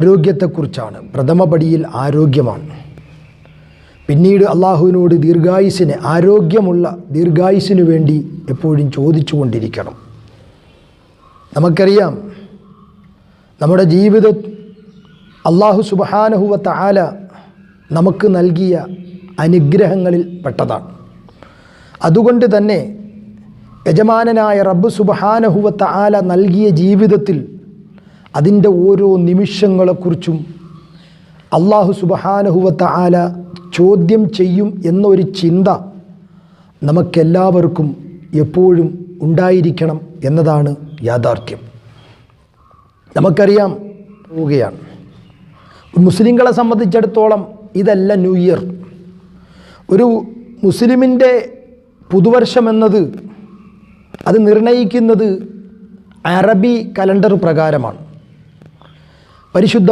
ആരോഗ്യത്തെക്കുറിച്ചാണ്. പ്രഥമ പടിയിൽ ആരോഗ്യമാണ്. പിന്നീട് അള്ളാഹുവിനോട് ദീർഘായുസിന് ആരോഗ്യമുള്ള ദീർഘായുസിനു വേണ്ടി എപ്പോഴും ചോദിച്ചു കൊണ്ടിരിക്കണം നമുക്കറിയാം നമ്മുടെ ജീവിത അള്ളാഹു സുബഹാനഹുവത്ത ആല നമുക്ക് നൽകിയ അനുഗ്രഹങ്ങളിൽ പെട്ടതാണ്. അതുകൊണ്ട് തന്നെ യജമാനനായ റബ്ബ് സുബഹാനഹുവത്ത ആല നൽകിയ ജീവിതത്തിൽ അതിന്റെ ഓരോ നിമിഷങ്ങളെക്കുറിച്ചും അള്ളാഹു സുബഹാനഹുവത്ത ആല ചോദ്യം ചെയ്യും എന്നൊരു ചിന്ത നമുക്കെല്ലാവർക്കും എപ്പോഴും ഉണ്ടായിരിക്കണം എന്നതാണ് യാഥാർത്ഥ്യം. നമുക്കറിയാം പോവുകയാണ്. മുസ്ലിങ്ങളെ സംബന്ധിച്ചിടത്തോളം ഇതല്ല ന്യൂ ഇയർ. ഒരു മുസ്ലിമിന്റെ പുതുവർഷം എന്നത് അത് നിർണയിക്കുന്നത് അറബി കലണ്ടർ പ്രകാരമാണ്. പരിശുദ്ധ